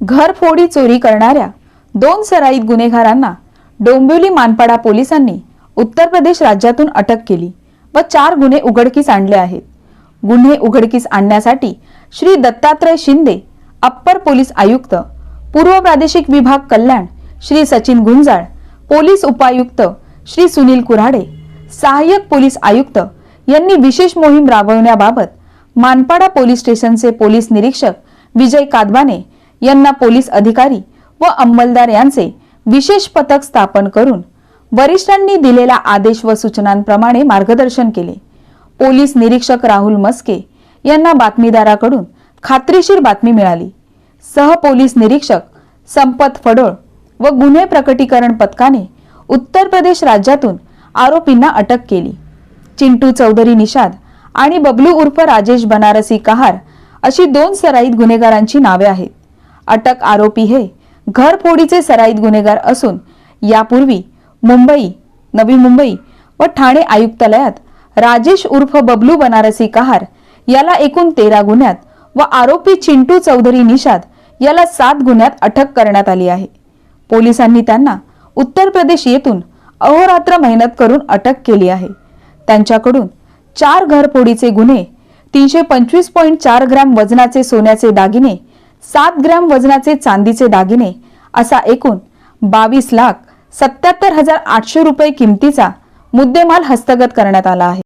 घरफोडी चोरी करणाऱ्या दोन सराईत गुन्हेगारांना डोंबिवली मानपाडा पोलिसांनी उत्तर प्रदेश राज्यातून अटक केली व चार गुन्हे उघडकीस आणले आहेत. गुन्हे उघडकीस आणण्यासाठी श्री दत्तात्रय शिंदे अप्पर पोलीस आयुक्त पूर्व प्रादेशिक विभाग कल्याण श्री सचिन गुंजाळ पोलीस उपायुक्त श्री सुनील कुऱ्हाडे सहाय्यक पोलीस आयुक्त यांनी विशेष मोहीम राबवण्याबाबत मानपाडा पोलीस स्टेशनचे पोलीस निरीक्षक विजय कादवाने यांना पोलीस अधिकारी व अंमलदार यांचे विशेष पथक स्थापन करून वरिष्ठांनी दिलेल्या आदेश व सूचनांप्रमाणे मार्गदर्शन केले. पोलीस निरीक्षक राहुल मस्के यांना बातमीदाराकडून खात्रीशीर बातमी मिळाली. सह पोलीस निरीक्षक संपत फडोळ व गुन्हे प्रकटीकरण पथकाने उत्तर प्रदेश राज्यातून आरोपींना अटक केली. चिंटू चौधरी निषाद आणि बबलू उर्फ राजेश बनारसी कहार अशी दोन सराईत गुन्हेगारांची नावे आहेत. अटक आरोपी हे घरफोडीचे सराईत गुन्हेगार असून यापूर्वी मुंबई नवी मुंबई व ठाणे आयुक्तालयात राजेश उर्फ बबलू बनारसी कहार याला एकूण तेरा गुन्ह्यात व आरोपी चिंटू चौधरी निषाद याला सात गुन्ह्यात अटक करण्यात आली आहे. पोलिसांनी त्यांना उत्तर प्रदेश येथून अहोरात्र मेहनत करून अटक केली आहे. त्यांच्याकडून चार घरफोडीचे गुन्हे तीनशे पंचवीस पॉईंट चार ग्रॅम वजनाचे सोन्याचे दागिने सात ग्रॅम वजनाचे चांदीचे दागिने असा एकूण बावीस लाख सत्याहत्तर हजार आठशे रुपये किमतीचा मुद्देमाल हस्तगत करण्यात आला आहे.